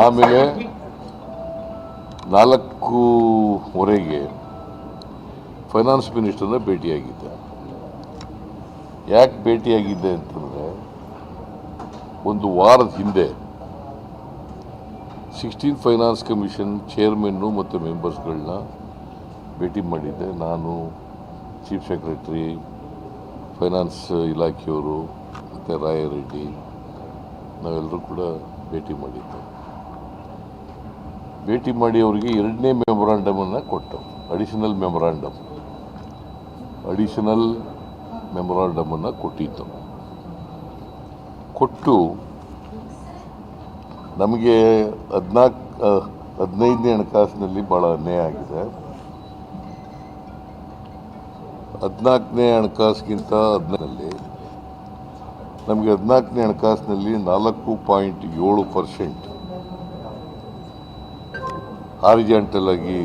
ಆಮೇಲೆ ನಾಲ್ಕೂವರೆಗೆ ಫೈನಾನ್ಸ್ ಮಿನಿಸ್ಟರ್ನ ಭೇಟಿಯಾಗಿದ್ದೆ. ಯಾಕೆ ಭೇಟಿಯಾಗಿದ್ದೆ ಅಂತಂದರೆ, ಒಂದು ವಾರದ ಹಿಂದೆ ಸಿಕ್ಸ್ಟೀನ್ ಫೈನಾನ್ಸ್ ಕಮಿಷನ್ ಚೇರ್ಮನ್ನು ಮತ್ತು ಮೆಂಬರ್ಸ್ಗಳನ್ನ ಭೇಟಿ ಮಾಡಿದ್ದೆ. ನಾನು ಚೀಫ್ ಸೆಕ್ರೆಟ್ರಿ, ಫೈನಾನ್ಸ್ ಇಲಾಖೆಯವರು ಮತ್ತು ರಾಯರೆಡ್ಡಿ, ನಾವೆಲ್ಲರೂ ಕೂಡ ಭೇಟಿ ಮಾಡಿದ್ದೆ. ಭೇಟಿ ಮಾಡಿ ಅವರಿಗೆ ಎರಡನೇ ಮೆಮೊರಾಂಡಮನ್ನು ಕೊಟ್ಟವು ಅಡಿಷನಲ್ ಮೆಮೊರಾಂಡಮ್ ಅಡಿಷನಲ್ ಮೆಮೊರಾಂಡಮನ್ನು ಕೊಟ್ಟಿದ್ದು. ಕೊಟ್ಟು ನಮಗೆ ಹದಿನಾಲ್ಕು ಹದಿನೈದನೇ ಹಣಕಾಸಿನಲ್ಲಿ ಭಾಳ ಅನ್ಯಾಯ ಆಗಿದೆ. ಹದಿನಾಲ್ಕನೇ ಹಣಕಾಸಿಗಿಂತ ಹದಿನಲ್ಲಿ ನಮಗೆ ಹದಿನಾಲ್ಕನೇ ಹಣಕಾಸಿನಲ್ಲಿ ನಾಲ್ಕು ಪಾಯಿಂಟ್ ಏಳು ಪರ್ಸೆಂಟ್ ಹಾರಿಜಾಂಟಲ್ ಆಗಿ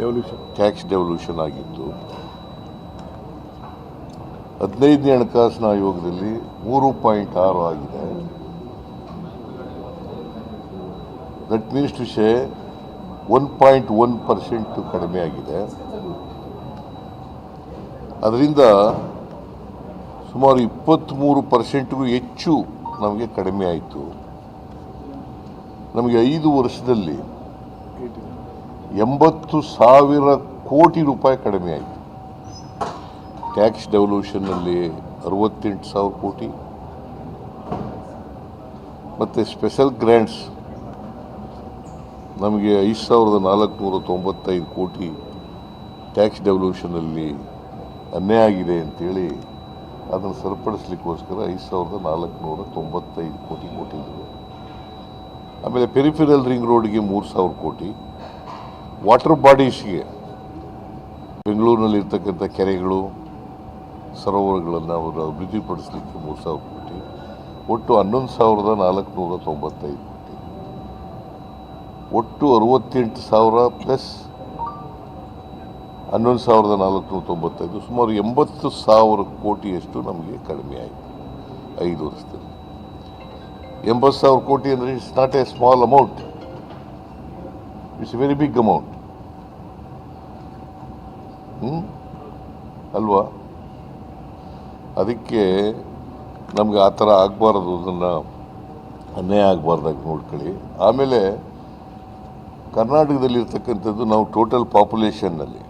ಡೆವಲ್ಯೂಷನ್ ಟ್ಯಾಕ್ಸ್ ಡೆವಲ್ಯೂಷನ್ ಆಗಿತ್ತು. ಹದಿನೈದನೇ ಹಣಕಾಸಿನ ಆಯೋಗದಲ್ಲಿ ಮೂರು ಪಾಯಿಂಟ್ ಆರು ಆಗಿದೆ. ದಟ್ ಮೀನ್ಸ್ ಟು ಶೇ ಒನ್ ಪಾಯಿಂಟ್ ಒನ್ ಪರ್ಸೆಂಟ್ ಕಡಿಮೆ ಆಗಿದೆ. ಅದರಿಂದ ಸುಮಾರು ಇಪ್ಪತ್ತ್ಮೂರು ಪರ್ಸೆಂಟ್ಗೂ ಹೆಚ್ಚು ನಮಗೆ ಕಡಿಮೆ ಆಯಿತು. ನಮಗೆ ಐದು ವರ್ಷದಲ್ಲಿ ಎಂಬತ್ತು ಸಾವಿರ ಕೋಟಿ ರೂಪಾಯಿ ಕಡಿಮೆ ಆಯಿತು. ಟ್ಯಾಕ್ಸ್ ಡೆವಲ್ಯೂಷನ್ನಲ್ಲಿ ಅರವತ್ತೆಂಟು ಸಾವಿರ ಕೋಟಿ. ಮತ್ತು ಸ್ಪೆಷಲ್ ಗ್ರ್ಯಾಂಟ್ಸ್ ನಮಗೆ ಐದು ಸಾವಿರದ ನಾಲ್ಕುನೂರ ತೊಂಬತ್ತೈದು ಕೋಟಿ ಟ್ಯಾಕ್ಸ್ ಡೆವಲ್ಯೂಷನಲ್ಲಿ ಅನ್ಯಾಯ ಆಗಿದೆ ಅಂತೇಳಿ ಅದನ್ನು ಸರಿಪಡಿಸ್ಲಿಕ್ಕೋಸ್ಕರ ಐದು ಸಾವಿರದ ನಾಲ್ಕುನೂರ ತೊಂಬತ್ತೈದು ಕೋಟಿ ಕೊಟ್ಟಿದ್ದರು ಆಮೇಲೆ ಪೆರಿಫೆರಲ್ ರಿಂಗ್ ರೋಡ್ಗೆ ಮೂರು ಸಾವಿರ ಕೋಟಿ. ವಾಟರ್ ಬಾಡೀಸ್ಗೆ ಬೆಂಗಳೂರಿನಲ್ಲಿ ಇರ್ತಕ್ಕಂಥ ಕೆರೆಗಳು, ಸರೋವರಗಳನ್ನು ಅವರು ಅಭಿವೃದ್ಧಿಪಡಿಸಲಿಕ್ಕೆ ಮೂರು ಸಾವಿರ ಕೋಟಿ, ಒಟ್ಟು ಹನ್ನೊಂದು ಸಾವಿರದ ನಾಲ್ಕುನೂರ ತೊಂಬತ್ತೈದು ಕೋಟಿ. ಒಟ್ಟು ಅರವತ್ತೆಂಟು ಸಾವಿರ ಪ್ಲಸ್ ಹನ್ನೊಂದು ಸಾವಿರದ ನಾಲ್ಕುನೂರ ತೊಂಬತ್ತೈದು, ಸುಮಾರು ಎಂಬತ್ತು ಸಾವಿರ ಕೋಟಿಯಷ್ಟು ನಮಗೆ ಕಡಿಮೆ ಆಯಿತು ಐದು ವರ್ಷದಲ್ಲಿ. ಎಂಬತ್ತು ಸಾವಿರ ಕೋಟಿ ಅಂದರೆ it's not a small amount it's very big amount ಹ್ಞೂ ಅಲ್ವಾ? ಅದಕ್ಕೆ ನಮ್ಗೆ ಆ ಥರ ಆಗಬಾರ್ದು, ಅದನ್ನು ಅನ್ಯಾಯ ಆಗಬಾರ್ದಾಗಿ ನೋಡ್ಕೊಳ್ಳಿ. ಆಮೇಲೆ ಕರ್ನಾಟಕದಲ್ಲಿರ್ತಕ್ಕಂಥದ್ದು ನಾವು ಟೋಟಲ್ ಪಾಪ್ಯುಲೇಷನ್ನಲ್ಲಿ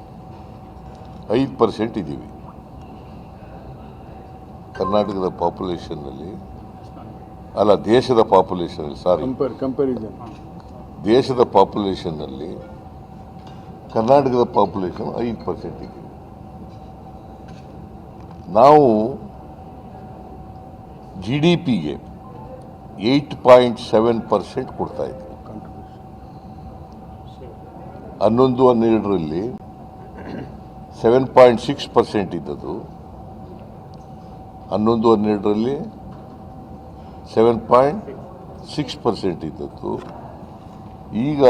ಐದು ಪರ್ಸೆಂಟ್ ಇದ್ದೀವಿ. ಕರ್ನಾಟಕದ ಪಾಪ್ಯುಲೇಷನ್ನಲ್ಲಿ ಅಲ್ಲ ದೇಶದ ಪಾಪ್ಯುಲೇಷನಲ್ಲಿ ಸಾರಿ ಕಂಪ್ಯಾರಿಸನ್ ದೇಶದ ಪಾಪ್ಯುಲೇಷನ್ನಲ್ಲಿ ಕರ್ನಾಟಕದ ಪಾಪ್ಯುಲೇಷನ್ ಐದು ಪರ್ಸೆಂಟಿಗೆ ನಾವು ಜಿ ಡಿ ಪಿಗೆ ಏಯ್ಟ್ ಪಾಯಿಂಟ್ ಸೆವೆನ್ ಪರ್ಸೆಂಟ್ ಕೊಡ್ತಾ ಇದ್ದೀವಿ. ಹನ್ನೊಂದು, ಹನ್ನೆರಡರಲ್ಲಿ ಸೆವೆನ್ ಪಾಯಿಂಟ್ ಸಿಕ್ಸ್ ಪರ್ಸೆಂಟ್ ಇದ್ದದ್ದು. ಹನ್ನೊಂದು, ಹನ್ನೆರಡರಲ್ಲಿ ಸೆವೆನ್ ಪಾಯಿಂಟ್ ಸಿಕ್ಸ್ ಪರ್ಸೆಂಟ್ ಇದ್ದದ್ದು. ಈಗ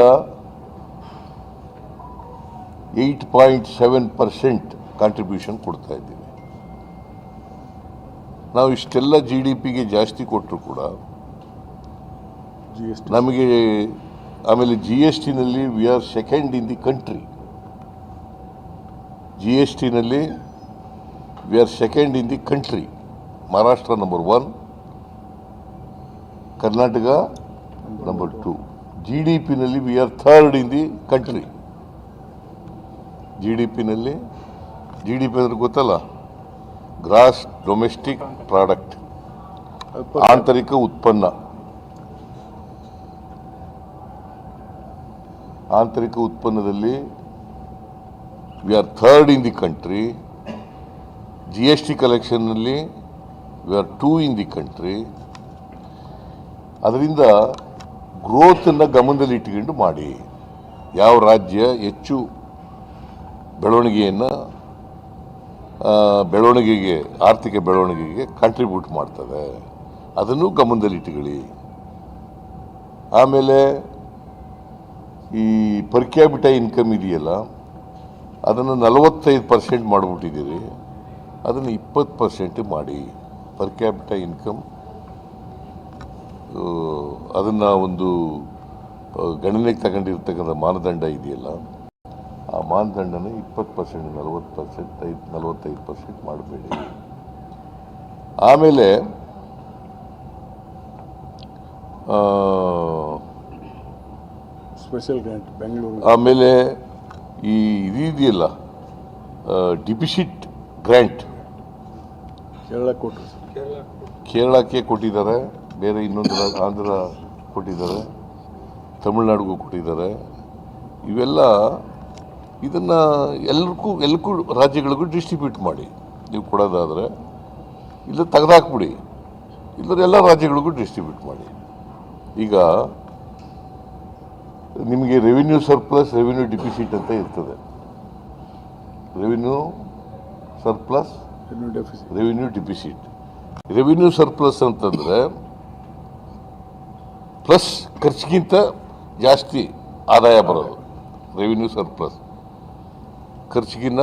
eight point seven percent contribution ಕೊಡ್ತಾ ಇದ್ದೀವಿ. ನಾವು ಇಷ್ಟೆಲ್ಲ ಜಿ ಡಿ ಪಿಗೆ ಜಾಸ್ತಿ ಕೊಟ್ಟರು ಕೂಡ ಜಿ ಎಸ್ ನಮಗೆ ಆಮೇಲೆ G S ಟಿನಲ್ಲಿ we are second in the country G S ಟಿನಲ್ಲಿ we are second in the country Maharashtra number one Karnataka number two G D ಪಿನಲ್ಲಿ we are third in the country G D ಪಿನಲ್ಲಿ G D P ಅಂದ್ರೆ ಗೊತ್ತಲ್ಲ? Gross domestic product ಆಂತರಿಕ ಉತ್ಪನ್ನ. ಆಂತರಿಕ ಉತ್ಪನ್ನದಲ್ಲಿ we are third in the country G S T ಕಲೆಕ್ಷನ್ನಲ್ಲಿ we are two in the country ಅದರಿಂದ ಗ್ರೋತನ್ನು ಗಮನದಲ್ಲಿ ಇಟ್ಕೊಂಡು ಮಾಡಿ. ಯಾವ ರಾಜ್ಯ ಹೆಚ್ಚು ಬೆಳವಣಿಗೆಯನ್ನು ಬೆಳವಣಿಗೆಗೆ, ಆರ್ಥಿಕ ಬೆಳವಣಿಗೆಗೆ ಕಾಂಟ್ರಿಬ್ಯೂಟ್ ಮಾಡ್ತದೆ. ಅದನ್ನು ಗಮನದಲ್ಲಿ ಇಟ್ಕೊಳ್ಳಿ ಆಮೇಲೆ ಈ ಪರ್ ಕ್ಯಾಪಿಟ ಇನ್ಕಮ್ ಇದೆಯಲ್ಲ, ಅದನ್ನು ನಲವತ್ತೈದು ಪರ್ಸೆಂಟ್ ಮಾಡಿಬಿಟ್ಟಿದ್ದೀರಿ. ಅದನ್ನು ಇಪ್ಪತ್ತು ಪರ್ಸೆಂಟ್ ಮಾಡಿ. ಪರ್ ಕ್ಯಾಪಿಟ ಇನ್ಕಮ್ ಅದನ್ನು ಒಂದು ಗಣನೆಗೆ ತಗೊಂಡಿರ್ತಕ್ಕಂಥ ಮಾನದಂಡ ಇದೆಯಲ್ಲ ಆ ಮಾನದಂಡನ ಇಪ್ಪತ್ತು ಪರ್ಸೆಂಟ್ ನಲವತ್ತು ಪರ್ಸೆಂಟ್ ಐದು ನಲವತ್ತೈದು ಪರ್ಸೆಂಟ್ ಮಾಡಬೇಡಿ. ಆಮೇಲೆ ಸ್ಪೆಷಲ್ ಗ್ರಾಂಟ್ ಬೆಂಗಳೂರು ಆಮೇಲೆ ಈ ಇದು ಇದೆಯಲ್ಲ ಡಿಪಿಸಿಟ್ ಗ್ರ್ಯಾಂಟ್ ಕೇರಳ ಕೊಟ್ಟರು ಕೇರಳಕ್ಕೆ ಕೊಟ್ಟಿದ್ದಾರೆ. ಬೇರೆ ಇನ್ನೊಂದು ಆಂಧ್ರ ಕೊಟ್ಟಿದ್ದಾರೆ ತಮಿಳ್ನಾಡಿಗೂ ಕೊಟ್ಟಿದ್ದಾರೆ. ಇವೆಲ್ಲ ಇದನ್ನು ಎಲ್ರಿಗೂ ಎಲ್ಲಕ್ಕೂ ರಾಜ್ಯಗಳಿಗೂ ಡಿಸ್ಟ್ರಿಬ್ಯೂಟ್ ಮಾಡಿ. ನೀವು ಕೊಡೋದಾದರೆ ಇಲ್ಲ ತೆಗೆದಾಕ್ಬಿಡಿ. ಇಲ್ಲದ್ರೆ ಎಲ್ಲ ರಾಜ್ಯಗಳಿಗೂ ಡಿಸ್ಟ್ರಿಬ್ಯೂಟ್ ಮಾಡಿ. ಈಗ ನಿಮಗೆ ರೆವಿನ್ಯೂ ಸರ್ಪ್ಲಸ್ ರೆವಿನ್ಯೂ ಡೆಫಿಸಿಟ್ ಅಂತ ಇರ್ತದೆ. Revenue surplus revenue deficit revenue surplus ಅಂತಂದರೆ ಪ್ಲಸ್ ಖರ್ಚಿಗಿಂತ ಜಾಸ್ತಿ ಆದಾಯ ಬರೋದು. ರೆವಿನ್ಯೂ ಸರ್ಪ್ಲಸ್ ಖರ್ಚಿಗಿನ್ನ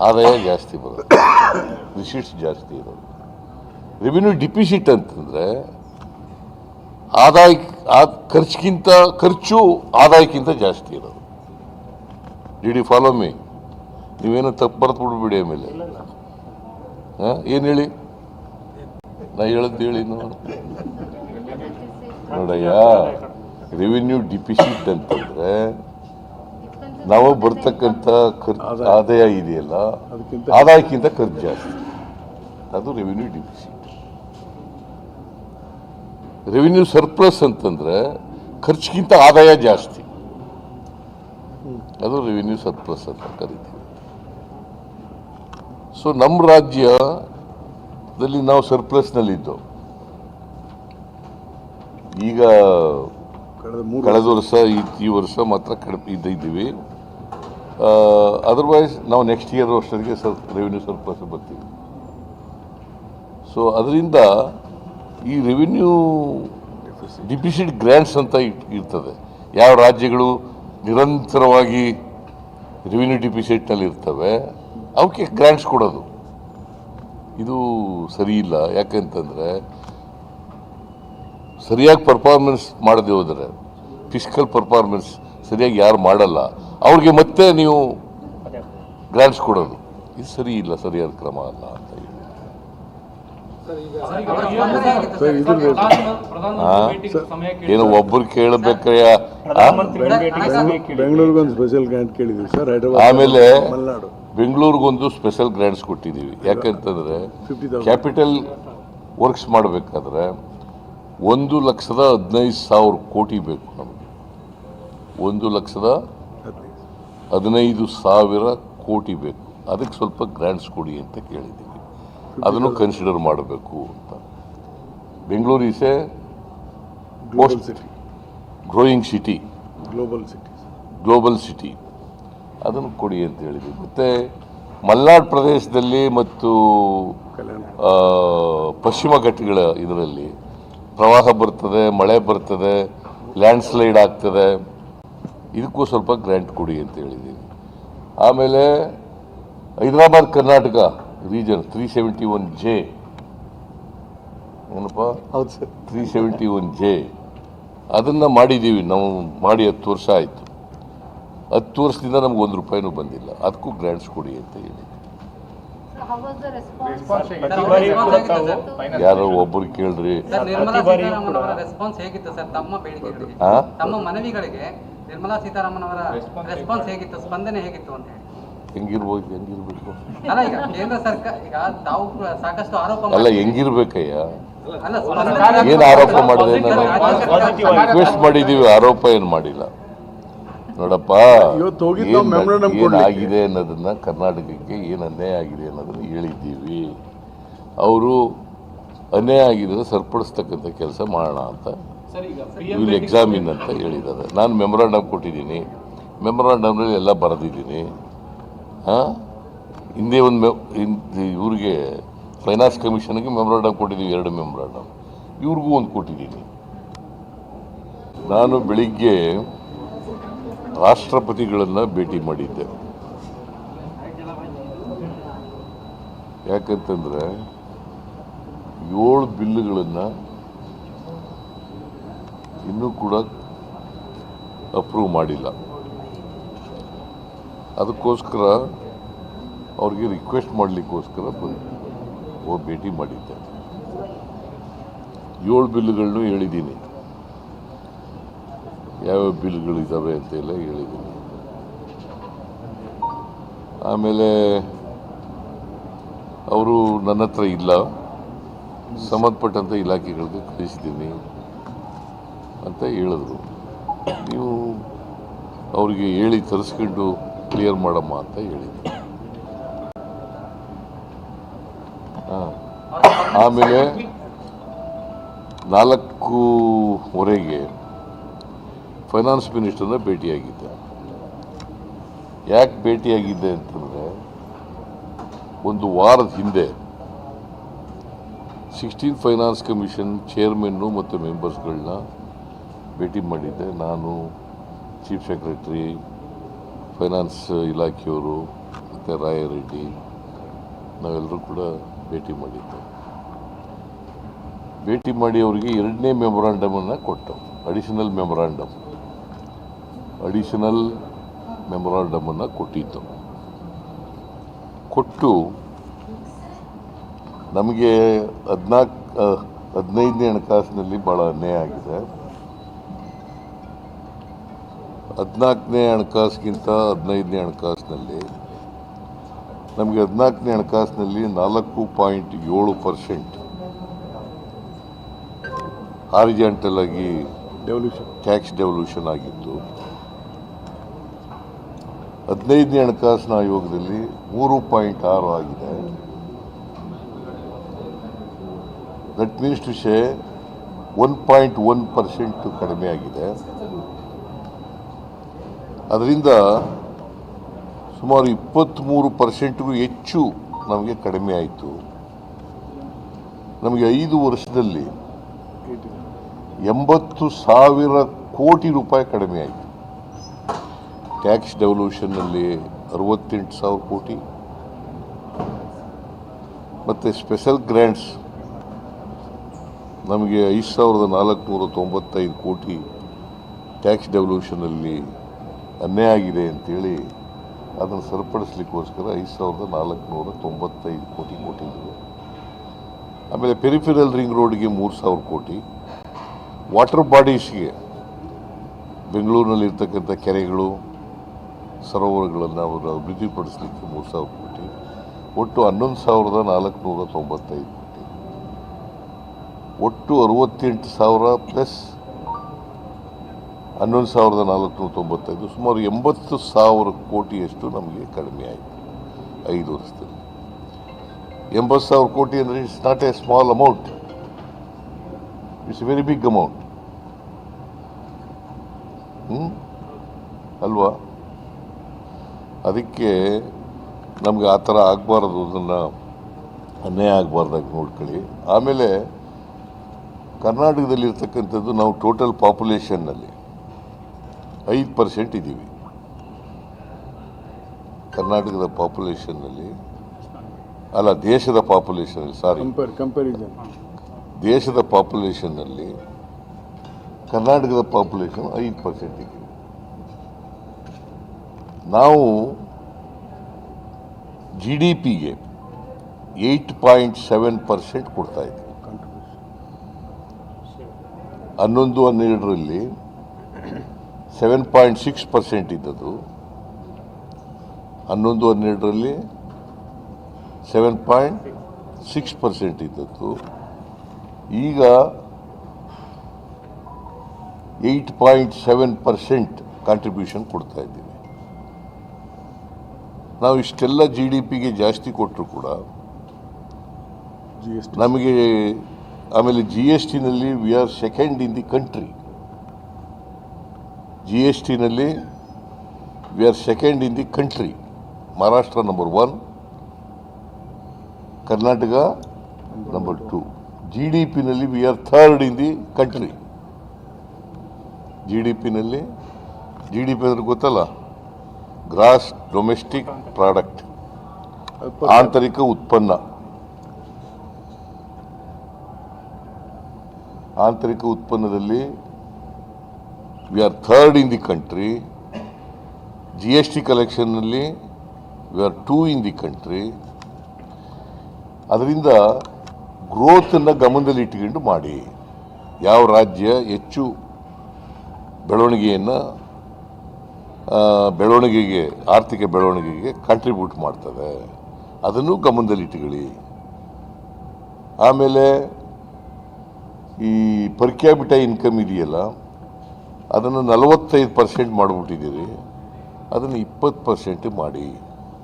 ಆದಾಯ ಜಾಸ್ತಿ ಬರೋದು. ರಿಸಿಟ್ಸ್ ಜಾಸ್ತಿ ಇರೋದು. ರೆವಿನ್ಯೂ ಡಿಪಿಸಿಟ್ ಅಂತಂದರೆ ಆದಾಯ ಖರ್ಚಿಗಿಂತ, ಖರ್ಚು ಆದಾಯಕ್ಕಿಂತ ಜಾಸ್ತಿ ಇರೋದು. ಡಿ ಡಿ ಫಾಲೋ ಮೀ ನೀವೇನು ತಪ್ಪು ಬರೆದು ಬಿಡ್ಬಿಡಿ ಆಮೇಲೆ. ಹಾಂ? ಏನು ಹೇಳಿ? ನಾ ಹೇಳಂತ ಹೇಳಿ ನೋಡಯ್ಯ ರೆವಿನ್ಯೂ ಡಿಪಿಸಿಟ್ ಅಂತಂದ್ರೆ ನಾವು ಬರ್ತಕ್ಕಂಥ ಖರ್ಚು ಆದಾಯ. ಇದೆಯಲ್ಲ ಅದಕ್ಕಿಂತ ಆದಾಯಕ್ಕಿಂತ ಖರ್ಚು ಜಾಸ್ತಿ. ಅದು ರೆವಿನ್ಯೂ ಡಿಪಿಸಿಟ್ ರೆವಿನ್ಯೂ ಸರ್ಪ್ಲಸ್ ಅಂತಂದ್ರೆ ಖರ್ಚಿಗಿಂತ ಆದಾಯ ಜಾಸ್ತಿ. ಅದು ರೆವಿನ್ಯೂ ಸರ್ಪ್ಲಸ್ ಅಂತ ಕರಿತೀವಿ. ಸೊ ನಮ್ಮ ರಾಜ್ಯದಲ್ಲಿ ನಾವು ಸರ್ಪ್ಲಸ್ನಲ್ಲಿದ್ದೋ ಈಗ ಕಳೆದ ವರ್ಷ ಈ ವರ್ಷ ಮಾತ್ರ ಕಡಿಮೆ ಇದ್ದಿದ್ದೀವಿ. ಅದರ್ವೈಸ್ ನಾವು ನೆಕ್ಸ್ಟ್ ಇಯರ್ ವರ್ಷಕ್ಕೆ ಸರ್ ರೆವಿನ್ಯೂ ಸರ್ಪ್ಲಸ್ ಬರ್ತೀವಿ. ಸೊ ಅದರಿಂದ ಈ ರೆವಿನ್ಯೂ ಡೆಫಿಸಿಟ್ ಡಿಪಿಸಿಟ್ ಗ್ರ್ಯಾಂಟ್ಸ್ ಅಂತ ಇಟ್- ಇರ್ತದೆ. ಯಾವ ರಾಜ್ಯಗಳು ನಿರಂತರವಾಗಿ ರೆವಿನ್ಯೂ ಡಿಪಿಸಿಟ್ನಲ್ಲಿ ಇರ್ತವೆ ಅವಕ್ಕೆ ಗ್ರ್ಯಾಂಟ್ಸ್ ಕೊಡೋದು. ಇದು ಸರಿ ಇಲ್ಲ. ಯಾಕೆಂತಂದರೆ ಸರಿಯಾಗಿ ಪರ್ಫಾರ್ಮೆನ್ಸ್ ಮಾಡದೆ ಹೋದರೆ ಫಿಸಿಕಲ್ ಪರ್ಫಾರ್ಮೆನ್ಸ್ ಸರಿಯಾಗಿ ಯಾರು ಮಾಡಲ್ಲ ಅವ್ರಿಗೆ ಮತ್ತೆ ನೀವು ಗ್ರಾಂಟ್ಸ್ ಕೊಡೋದು. ಇದು ಸರಿ ಇಲ್ಲ ಸರಿಯಾದ ಕ್ರಮ ಅಲ್ಲ ಅಂತ ಹೇಳಿ? ಏನು ಒಬ್ಬರು ಕೇಳಬೇಕಯ್ಯ ಆ? ಬೆಂಗಳೂರಿಗೊಂದು ಸ್ಪೆಷಲ್ ಗ್ರಾಂಟ್ ಕೇಳಿದ್ವಿ ಸರ್ ಆಮೇಲೆ ಬೆಂಗಳೂರಿಗೊಂದು ಸ್ಪೆಷಲ್ ಗ್ರ್ಯಾಂಟ್ಸ್ ಕೊಟ್ಟಿದ್ದೀವಿ ಯಾಕಂತಂದ್ರೆ ಕ್ಯಾಪಿಟಲ್ ವರ್ಕ್ಸ್ ಮಾಡಬೇಕಾದ್ರೆ ಒಂದು ಲಕ್ಷದ ಹದಿನೈದು ಸಾವಿರ ಕೋಟಿ ಬೇಕು ನಮಗೆ. ಒಂದು ಲಕ್ಷದ ಹದಿನೈದು ಸಾವಿರ ಕೋಟಿ ಬೇಕು. ಅದಕ್ಕೆ ಸ್ವಲ್ಪ ಗ್ರ್ಯಾಂಡ್ಸ್ ಕೊಡಿ ಅಂತ ಕೇಳಿದ್ದೀವಿ ಅದನ್ನು ಕನ್ಸಿಡರ್ ಮಾಡಬೇಕು ಅಂತ. Bengaluru is a global city growing city global city global city ಅದನ್ನು ಕೊಡಿ ಅಂತ ಹೇಳಿದ್ವಿ ಮತ್ತು ಮಲ್ನಾಡ್ ಪ್ರದೇಶದಲ್ಲಿ ಮತ್ತು ಪಶ್ಚಿಮ ಘಟ್ಟಗಳ ಇದರಲ್ಲಿ ಪ್ರವಾಹ ಬರ್ತದೆ ಮಳೆ ಬರ್ತದೆ ಲ್ಯಾಂಡ್ ಸ್ಲೈಡ್ ಆಗ್ತದೆ. ಇದಕ್ಕೂ ಸ್ವಲ್ಪ ಗ್ರ್ಯಾಂಟ್ ಕೊಡಿ ಅಂತ ಹೇಳಿದ್ದೀನಿ. ಆಮೇಲೆ Hyderabad Karnataka region three seventy one J ಏನಪ್ಪ? ಹೌದು sir. Three seventy one J ಅದನ್ನು ಮಾಡಿದ್ದೀವಿ ನಾವು ಮಾಡಿ ಹತ್ತು ವರ್ಷ ಆಯಿತು. ಹತ್ತು ವರ್ಷದಿಂದ ನಮ್ಗೆ ಒಂದು ರೂಪಾಯಿನೂ ಬಂದಿಲ್ಲ. ಅದಕ್ಕೂ ಗ್ರ್ಯಾಂಟ್ಸ್ ಕೊಡಿ ಅಂತ ಹೇಳಿ ಯಾರೋ ಒಬ್ರು ಕೇಳ್ರಿ. ಸರ್ ನಿರ್ಮಲಾ ಪ್ರತಿ ಸೀತಾರಾಮನ್ ಅವರ ರೆಸ್ಪಾನ್ಸ್ ಹೇಗಿತ್ತು ಸರ್ ತಮ್ಮ ಬೇಡಿಕೆಗಳಿಗೆ? ತಮ್ಮ ಮನವಿಗಳಿಗೆ ನಿರ್ಮಲಾ ಸೀತಾರಾಮನ್ ಅವರ ರೆಸ್ಪಾನ್ಸ್ ಹೇಗಿತ್ತು? ಸ್ಪಂದನೆ ಹೇಗಿತ್ತು ಅಂತ ಹೇಳಿ. ಹೆಂಗಿರ್ಬೋದು ಹೆಂಗಿರ್ಬೇಕು? ಅಲ್ಲ ಈಗ ಕೇಂದ್ರ ಸರ್ಕಾರ ಈಗ ತಾವು ಸಾಕಷ್ಟು ಆರೋಪ ಅಲ್ಲ ಹೆಂಗಿರ್ಬೇಕಯ್ಯ? ಏನು ಆರೋಪ ಮಾಡಿದೆ. ರಿಕ್ವೆಸ್ಟ್ ಮಾಡಿದೀವಿ ಆರೋಪ ಏನು ಮಾಡಿಲ್ಲ. ನೋಡಪ್ಪ ಇವತ್ತು ಹೋಗಿದ್ದು ನಾವು ಏನ್- memorandum ಆಗಿದೆ ಅನ್ನೋದನ್ನ ಕರ್ನಾಟಕಕ್ಕೆ ಏನು ಅನ್ಯಾಯ ಆಗಿದೆ ಅನ್ನೋದನ್ನ ಹೇಳಿದ್ದೀವಿ. ಅವರು ಅನ್ಯಾಯ ಆಗಿದ್ರೆ ಸರಿಪಡಿಸ್ತಕ್ಕಂಥ ಕೆಲಸ ಮಾಡೋಣ ಅಂತ ಇವ್ರು ಎಕ್ಸಾಮಿನ್ ಅಂತ ಹೇಳಿದ್ದಾರೆ. ನಾನು ಮೆಮೊರಾಂಡಮ್ ಕೊಟ್ಟಿದ್ದೀನಿ. ಮೆಮೊರಾಂಡಮ್ನಲ್ಲಿ ಎಲ್ಲ ಬರೆದಿದ್ದೀನಿ. ಹಾಂ ಹಿಂದೆ ಒಂದು ಮೆ ಇವ್ರಿಗೆ ಫೈನಾನ್ಸ್ ಕಮಿಷನ್ಗೆ ಮೆಮೊರಾಂಡಮ್ ಕೊಟ್ಟಿದ್ದೀವಿ ಎರಡು ಮೆಮೊರಾಂಡಮ್. ಇವ್ರಿಗೂ ಒಂದು ಕೊಟ್ಟಿದ್ದೀನಿ. ನಾನು ಬೆಳಿಗ್ಗೆ ರಾಷ್ಟ್ರಪತಿಗಳನ್ನು ಭೇಟಿ ಮಾಡಿದ್ದೆ. ಯಾಕಂತಂದರೆ ಏಳು ಬಿಲ್ಲುಗಳನ್ನು ಇನ್ನೂ ಕೂಡ ಅಪ್ರೂವ್ ಮಾಡಿಲ್ಲ. ಅದಕ್ಕೋಸ್ಕರ ಅವ್ರಿಗೆ ರಿಕ್ವೆಸ್ಟ್ ಮಾಡಲಿಕ್ಕೋಸ್ಕರ ಹೋಗಿ ಭೇಟಿ ಮಾಡಿದ್ದೆ. ಏಳು ಬಿಲ್ಗಳನ್ನೂ ಹೇಳಿದ್ದೀನಿ. ಯಾವ್ಯಾವ ಬಿಲ್ಗಳಿದ್ದಾವೆ ಅಂತೆಲ್ಲ ಹೇಳಿದ್ದೀನಿ. ಆಮೇಲೆ ಅವರು ನನ್ನ ಹತ್ರ ಇಲ್ಲ. ಸಂಬಂಧಪಟ್ಟಂಥ ಇಲಾಖೆಗಳಿಗೆ ಕಳಿಸಿದ್ದೀನಿ ಅಂತ ಹೇಳಿದ್ರು. ನೀವು ಅವರಿಗೆ ಹೇಳಿ ತರಿಸ್ಕೊಂಡು ಕ್ಲಿಯರ್ ಮಾಡಮ್ಮ ಅಂತ ಹೇಳಿದ್ದೆ ಆಮೇಲೆ ನಾಲ್ಕೂವರೆಗೆ ಫೈನಾನ್ಸ್ ಮಿನಿಸ್ಟರ್ನ ಭೇಟಿಯಾಗಿದ್ದೆ. ಯಾಕೆ ಭೇಟಿಯಾಗಿದ್ದೆ ಅಂತಂದರೆ, ಒಂದು ವಾರದ ಹಿಂದೆ ಸಿಕ್ಸ್ಟೀನ್ ಫೈನಾನ್ಸ್ ಕಮಿಷನ್ ಚೇರ್ಮನ್ನು ಮತ್ತು ಮೆಂಬರ್ಸ್ಗಳನ್ನ ಭೇಟಿ ಮಾಡಿದ್ದೆ. ನಾನು ಚೀಫ್ ಸೆಕ್ರೆಟರಿ, ಫೈನಾನ್ಸ್ ಇಲಾಖೆಯವರು ಮತ್ತು ರಾಯರೆಡ್ಡಿ, ನಾವೆಲ್ಲರೂ ಕೂಡ ಭೇಟಿ ಮಾಡಿದ್ದೆ. ಭೇಟಿ ಮಾಡಿ ಅವರಿಗೆ ಎರಡನೇ ಮೆಮೊರಾಂಡಮನ್ನು ಕೊಟ್ಟವು ಅಡಿಷನಲ್ ಮೆಮೊರಾಂಡಮ್. ಅಡಿಷನಲ್ ಮೆಮೊರಾಂಡಮನ್ನು ಕೊಟ್ಟಿದ್ದು. ಕೊಟ್ಟು ನಮಗೆ ಹದಿನಾಲ್ಕು ಹದಿನೈದನೇ ಹಣಕಾಸಿನಲ್ಲಿ ಭಾಳ ಅನ್ಯಾಯ ಆಗಿದೆ. ಹದಿನಾಲ್ಕನೇ ಹಣಕಾಸಿಗಿಂತ ಹದಿನೈದನೇ ಹಣಕಾಸಿನಲ್ಲಿ ನಮಗೆ ಹದಿನಾಲ್ಕನೇ ಹಣಕಾಸಿನಲ್ಲಿ ನಾಲ್ಕು ಪಾಯಿಂಟ್ ಏಳು ಪರ್ಸೆಂಟ್ ಹಾರಿಜೆಂಟಲ್ ಆಗಿ ಡೆವಲ್ಯೂಷನ್ ಟ್ಯಾಕ್ಸ್ ಡೆವಲ್ಯೂಷನ್ ಆಗಿತ್ತು. ಹದಿನೈದನೇ ಹಣಕಾಸಿನ ಆಯೋಗದಲ್ಲಿ ಮೂರು ಪಾಯಿಂಟ್ ಆರು ಆಗಿದೆ. ದಟ್ ಮೀನ್ಸ್ ಟು ಶೇ ಒನ್ ಪಾಯಿಂಟ್ ಒನ್ ಪರ್ಸೆಂಟ್ ಕಡಿಮೆ ಆಗಿದೆ. ಅದರಿಂದ ಸುಮಾರು ಇಪ್ಪತ್ತ್ಮೂರು ಪರ್ಸೆಂಟ್ಗೂ ಹೆಚ್ಚು ನಮಗೆ ಕಡಿಮೆ ಆಯಿತು. ನಮಗೆ ಐದು ವರ್ಷದಲ್ಲಿ ಎಂಬತ್ತು ಸಾವಿರ ಕೋಟಿ ರೂಪಾಯಿ ಕಡಿಮೆ ಆಯಿತು. ಟ್ಯಾಕ್ಸ್ ಡೆವಲ್ಯೂಷನ್ನಲ್ಲಿ ಅರವತ್ತೆಂಟು ಸಾವಿರ ಕೋಟಿ. ಮತ್ತು ಸ್ಪೆಷಲ್ ಗ್ರ್ಯಾಂಟ್ಸ್ ನಮಗೆ ಐದು ಸಾವಿರದ ನಾಲ್ಕುನೂರ ತೊಂಬತ್ತೈದು ಕೋಟಿ ಟ್ಯಾಕ್ಸ್ ಡೆವಲ್ಯೂಷನಲ್ಲಿ ಅನ್ಯಾಯ ಆಗಿದೆ ಅಂತೇಳಿ ಅದನ್ನು ಸರಿಪಡಿಸ್ಲಿಕ್ಕೋಸ್ಕರ ಐದು ಸಾವಿರದ ನಾಲ್ಕುನೂರ ತೊಂಬತ್ತೈದು ಕೋಟಿ ಕೊಟ್ಟಿದ್ದರು ಆಮೇಲೆ ಪೆರಿಫೆರಲ್ ರಿಂಗ್ ರೋಡ್ಗೆ ಮೂರು ಸಾವಿರ ಕೋಟಿ. ವಾಟರ್ ಬಾಡೀಸ್ಗೆ ಬೆಂಗಳೂರಿನಲ್ಲಿರ್ತಕ್ಕಂಥ ಕೆರೆಗಳು ಸರೋವರಗಳನ್ನು ಅವರು ಅಭಿವೃದ್ಧಿಪಡಿಸಲಿಕ್ಕೆ ಮೂರು ಸಾವಿರ ಕೋಟಿ. ಒಟ್ಟು ಹನ್ನೊಂದು ಸಾವಿರದ ನಾಲ್ಕುನೂರ ತೊಂಬತ್ತೈದು ಕೋಟಿ. ಒಟ್ಟು ಅರವತ್ತೆಂಟು ಸಾವಿರ ಪ್ಲಸ್ ಹನ್ನೊಂದು ಸಾವಿರದ ನಾಲ್ಕುನೂರ ತೊಂಬತ್ತೈದು. ಸುಮಾರು ಎಂಬತ್ತು ಸಾವಿರ ಕೋಟಿಯಷ್ಟು ನಮಗೆ ಕಡಿಮೆ ಆಯಿತು ಐದು ವರ್ಷದಲ್ಲಿ. ಎಂಬತ್ತು ಸಾವಿರ ಕೋಟಿ ಅಂದರೆ it's not a small amount it's very big amount ಹ್ಞೂ ಅಲ್ವಾ? ಅದಕ್ಕೆ ನಮಗೆ ಆ ಥರ ಆಗಬಾರ್ದು ಅದನ್ನು ಅನ್ಯಾಯ ಆಗಬಾರ್ದಾಗ ನೋಡ್ಕೊಳ್ಳಿ. ಆಮೇಲೆ ಕರ್ನಾಟಕದಲ್ಲಿರ್ತಕ್ಕಂಥದ್ದು ನಾವು ಟೋಟಲ್ ಪಾಪ್ಯುಲೇಷನ್ನಲ್ಲಿ ಐದು ಪರ್ಸೆಂಟ್ ಇದ್ದೀವಿ. ಕರ್ನಾಟಕದ ಪಾಪ್ಯುಲೇಷನ್ನಲ್ಲಿ ಅಲ್ಲ ದೇಶದ ಪಾಪ್ಯುಲೇಷನಲ್ಲಿ ಸಾರಿ ಕಂಪ್ಯಾರಿಸನ್ ದೇಶದ ಪಾಪ್ಯುಲೇಷನ್ನಲ್ಲಿ ಕರ್ನಾಟಕದ ಪಾಪ್ಯುಲೇಷನ್ ಐದು ಪರ್ಸೆಂಟ್ ಇದೆ ನಾವು ಜಿ ಡಿ ಪಿಗೆ ಏಯ್ಟ್ ಪಾಯಿಂಟ್ ಸೆವೆನ್ ಪರ್ಸೆಂಟ್ ಕೊಡ್ತಾ ಇದ್ದೀವಿ. ಹನ್ನೊಂದು, ಹನ್ನೆರಡರಲ್ಲಿ ಸೆವೆನ್ ಪಾಯಿಂಟ್ ಸಿಕ್ಸ್ ಪರ್ಸೆಂಟ್ ಇದ್ದದ್ದು. ಹನ್ನೊಂದು, ಹನ್ನೆರಡರಲ್ಲಿ ಸೆವೆನ್ ಪಾಯಿಂಟ್ ಸಿಕ್ಸ್ ಪರ್ಸೆಂಟ್ ಇದ್ದದ್ದು. ಈಗ eight point seven percent contribution ಕೊಡ್ತಾ ಇದ್ದೀವಿ. ನಾವು ಇಷ್ಟೆಲ್ಲ ಜಿ ಡಿ ಪಿಗೆ ಜಾಸ್ತಿ ಕೊಟ್ಟರು ಕೂಡ ಜಿ ಎಸ್ ಟಿ ನಮಗೆ ಆಮೇಲೆ G S ಟಿನಲ್ಲಿ we are second in the country G S ಟಿನಲ್ಲಿ we are second in the country Maharashtra number one Karnataka number two G D ಪಿನಲ್ಲಿ we are third in the country G D ಪಿನಲ್ಲಿ G D P ಅಂದ್ರೆ ಗೊತ್ತಲ್ಲ? Gross domestic product. ಆಂತರಿಕ ಉತ್ಪನ್ನ. ಆಂತರಿಕ ಉತ್ಪನ್ನದಲ್ಲಿ we are third in the country G S T ಕಲೆಕ್ಷನ್ನಲ್ಲಿ we are two in the country ಅದರಿಂದ ಗ್ರೋತನ್ನು ಗಮನದಲ್ಲಿ ಇಟ್ಕೊಂಡು ಮಾಡಿ. ಯಾವ ರಾಜ್ಯ ಹೆಚ್ಚು ಬೆಳವಣಿಗೆಯನ್ನು ಬೆಳವಣಿಗೆಗೆ, ಆರ್ಥಿಕ ಬೆಳವಣಿಗೆಗೆ ಕಾಂಟ್ರಿಬ್ಯೂಟ್ ಮಾಡ್ತದೆ. ಅದನ್ನು ಗಮನದಲ್ಲಿ ಇಟ್ಕೊಳ್ಳಿ. ಆಮೇಲೆ ಈ ಪರ್ ಕ್ಯಾಪಿಟ ಇನ್ಕಮ್ ಇದೆಯಲ್ಲ, ಅದನ್ನು ನಲವತ್ತೈದು ಪರ್ಸೆಂಟ್ ಮಾಡಿಬಿಟ್ಟಿದ್ದೀರಿ, ಅದನ್ನು ಇಪ್ಪತ್ತು ಪರ್ಸೆಂಟ್ ಮಾಡಿ.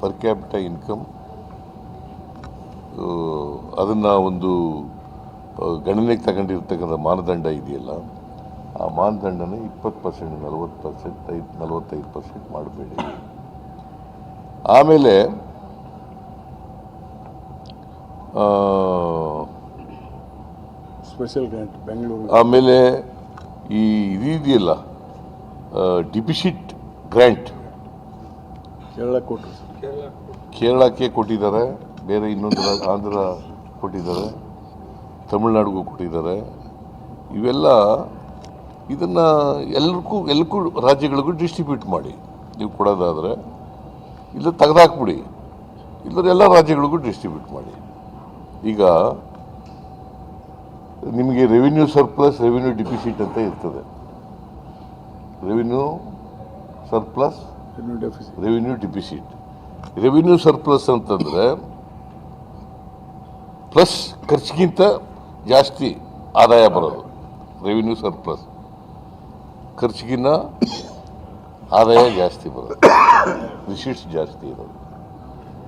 ಪರ್ ಕ್ಯಾಪಿಟ ಇನ್ಕಮ್ ಅದನ್ನು ಒಂದು ಗಣನೆಗೆ ತಗೊಂಡಿರ್ತಕ್ಕಂಥ ಮಾನದಂಡ ಇದೆಯಲ್ಲ ಆ ಮಾನದಂಡನ ಇಪ್ಪತ್ತು ಪರ್ಸೆಂಟ್ ನಲವತ್ತು ಪರ್ಸೆಂಟ್ ಐದು ನಲವತ್ತೈದು ಪರ್ಸೆಂಟ್ ಮಾಡಬೇಡಿ. ಆಮೇಲೆ ಸ್ಪೆಷಲ್ ಗ್ರಾಂಟ್ ಬೆಂಗಳೂರು ಆಮೇಲೆ ಈ ಇದು ಇದೆಯಲ್ಲ ಡಿಪಿಸಿಟ್ ಗ್ರ್ಯಾಂಟ್ ಕೇರಳ ಕೊಟ್ಟರು ಕೇರಳಕ್ಕೆ ಕೊಟ್ಟಿದ್ದಾರೆ ಬೇರೆ ಇನ್ನೊಂದು ಆಂಧ್ರ ಕೊಟ್ಟಿದ್ದಾರೆ ತಮಿಳ್ನಾಡಿಗೂ ಕೊಟ್ಟಿದ್ದಾರೆ. ಇವೆಲ್ಲ ಇದನ್ನು ಎಲ್ರಿಗೂ ಎಲ್ಲಕ್ಕೂ ರಾಜ್ಯಗಳಿಗೂ ಡಿಸ್ಟ್ರಿಬ್ಯೂಟ್ ಮಾಡಿ. ನೀವು ಕೊಡೋದಾದರೆ ಇಲ್ಲ ತೆಗೆದಾಕ್ಬಿಡಿ. ಇಲ್ಲದ್ರೆ ಎಲ್ಲ ರಾಜ್ಯಗಳಿಗೂ ಡಿಸ್ಟ್ರಿಬ್ಯೂಟ್ ಮಾಡಿ. ಈಗ ನಿಮಗೆ ರೆವಿನ್ಯೂ ಸರ್ಪ್ಲಸ್ ರೆವಿನ್ಯೂ ಡಿಫಿಸಿಟ್ ಅಂತ ಇರ್ತದೆ. Revenue surplus revenue deficit revenue surplus ಅಂತಂದರೆ ಪ್ಲಸ್ ಖರ್ಚಿಗಿಂತ ಜಾಸ್ತಿ ಆದಾಯ ಬರೋದು. ರೆವಿನ್ಯೂ ಸರ್ಪ್ಲಸ್ ಖರ್ಚಿಗಿನ್ನ ಆದಾಯ ಜಾಸ್ತಿ ಬರೋದು ರಿಸಿಟ್ಸ್ ಜಾಸ್ತಿ ಇರೋದು.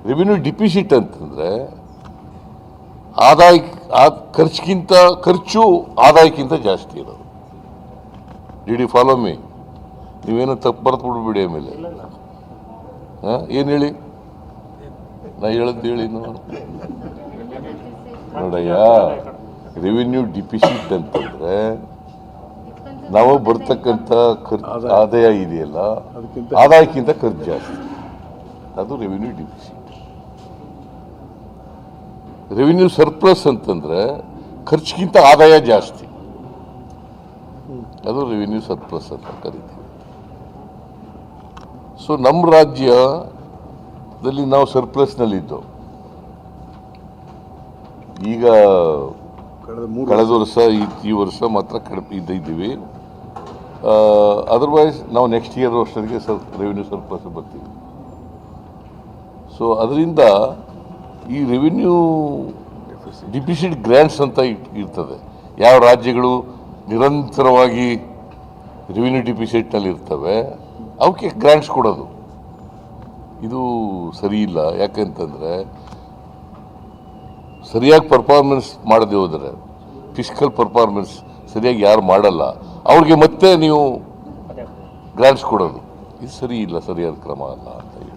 ರೆವಿನ್ಯೂ ಡಿಪಿಸಿಟ್ ಅಂತಂದರೆ ಆದಾಯ ಖರ್ಚಿಗಿಂತ, ಖರ್ಚು ಆದಾಯಕ್ಕಿಂತ ಜಾಸ್ತಿ ಇರೋದು. ಡಿ ಡಿ ಫಾಲೋ ಮೀ ನೀವೇನು ತಪ್ಪು ಬರೆದು ಬಿಡ್ಬಿಡಿ ಆಮೇಲೆ. ಹಾಂ? ಏನು ಹೇಳಿ? ನಾ ಹೇಳದ್ದು ಹೇಳಿ ನೋಡಿ ನೋಡಯ್ಯ ರೆವಿನ್ಯೂ ಡಿಪಿಸಿಟ್ ಅಂತಂದ್ರೆ ನಾವು ಬರ್ತಕ್ಕಂಥ ಖರ್ಚು ಆದಾಯ. ಇದೆಯಲ್ಲ ಅದಕ್ಕಿಂತ ಆದಾಯಕ್ಕಿಂತ ಖರ್ಚು ಜಾಸ್ತಿ. ಅದು ರೆವಿನ್ಯೂ ಡಿಫಿಸಿಟ್ ರೆವಿನ್ಯೂ ಸರ್ಪ್ಲಸ್ ಅಂತಂದ್ರೆ ಖರ್ಚಿಗಿಂತ ಆದಾಯ ಜಾಸ್ತಿ. ಅದು ರೆವಿನ್ಯೂ ಸರ್ಪ್ಲಸ್ ಅಂತ ಕರಿತೀವಿ. ಸೊ ನಮ್ಮ ರಾಜ್ಯದಲ್ಲಿ ನಾವು ಸರ್ಪ್ಲಸ್ನಲ್ಲಿದ್ದೋ ಈಗ ಕಳೆದ ವರ್ಷ ಈ- ಈ ವರ್ಷ ಮಾತ್ರ ಕಡಿಮೆ ಇದ್ದಿದ್ದೀವಿ. ಅದರ್ವೈಸ್ ನಾವು ನೆಕ್ಸ್ಟ್ ಇಯರ್ ಅಷ್ಟೊತ್ತಿಗೆ ಸರ್ ರೆವಿನ್ಯೂ ಸರ್ಪ್ಲಸ್ ಬರ್ತೀವಿ. ಸೊ ಅದರಿಂದ ಈ ರೆವಿನ್ಯೂ ಡಿಪಿಸಿಟ್ ಗ್ರ್ಯಾಂಟ್ಸ್ ಅಂತ ಇರ್ತದೆ. ಯಾವ ರಾಜ್ಯಗಳು ನಿರಂತರವಾಗಿ ರೆವಿನ್ಯೂ ಡಿಪಿಸಿಟ್ನಲ್ಲಿ ಇರ್ತವೆ, ಅವಕ್ಕೆ ಗ್ರ್ಯಾಂಟ್ಸ್ ಕೊಡೋದು. ಇದು ಸರಿ ಇಲ್ಲ. ಯಾಕಂತಂದರೆ, ಸರಿಯಾಗಿ ಪರ್ಫಾರ್ಮೆನ್ಸ್ ಮಾಡದೆ ಹೋದರೆ ಫಿಸಿಕಲ್ ಪರ್ಫಾರ್ಮೆನ್ಸ್ ಸರಿಯಾಗಿ ಯಾರು ಮಾಡಲ್ಲ. ಅವ್ರಿಗೆ ಮತ್ತೆ ನೀವು ಗ್ರಾಂಟ್ಸ್ ಕೊಡೋದು. ಇದು ಸರಿ ಇಲ್ಲ ಸರಿಯಾದ ಕ್ರಮ ಅಲ್ಲ ಅಂತ ಹೇಳಿ.